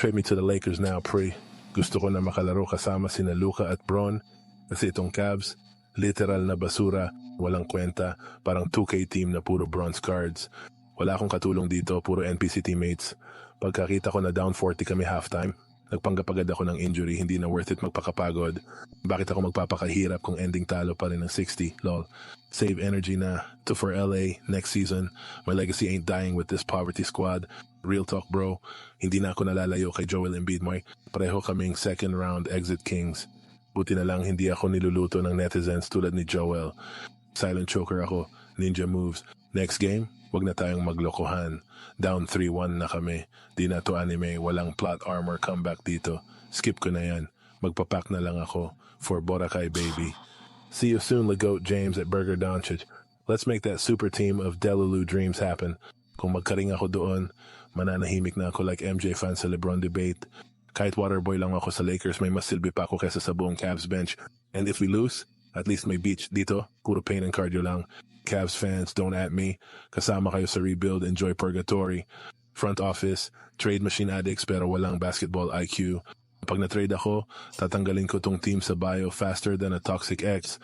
Trade me to the Lakers now, pre. Gusto ko na makalaro kasama sina Luka at Bron. Kasi itong Cavs, literal na basura, walang kwenta, parang 2K team na puro bronze cards. Wala akong katulong dito, puro NPC teammates. Pagkakita ko na down 40 kami halftime, nagpanggap agad ako ng injury, hindi na worth it magpakapagod. Bakit ako magpapakahirap kung ending talo pa rin ng 60? Lol. Save energy na to for LA next season. My legacy ain't dying with this poverty squad. Real talk bro, hindi na ako nalalayo kay Joel Embiid Moy. Pareho kaming second round exit kings. Buti na lang hindi ako niluluto ng netizens tulad ni Joel. Silent choker ako, ninja moves. Next game, wag na tayong maglokohan. Down 3-1 na kami. Di na to anime, walang plot armor comeback dito. Skip ko na yan. Magpapak na lang ako for Boracay baby. See you soon, Legoat James at Burger Doncic. Let's make that super team of Delulu dreams happen. Kung magkaring ako doon, mananahimik na ako like MJ fan sa LeBron debate. Kahit waterboy lang ako sa Lakers, may mas silbi pa ako kesa sa buong Cavs bench. And if we lose, at least may beach dito. Puro pain and cardio lang. Cavs fans, don't at me. Kasama kayo sa rebuild, enjoy purgatory. Front office, trade machine addicts pero walang basketball IQ. Pag na-trade ako, tatanggalin ko tong team sa bio faster than a toxic ex.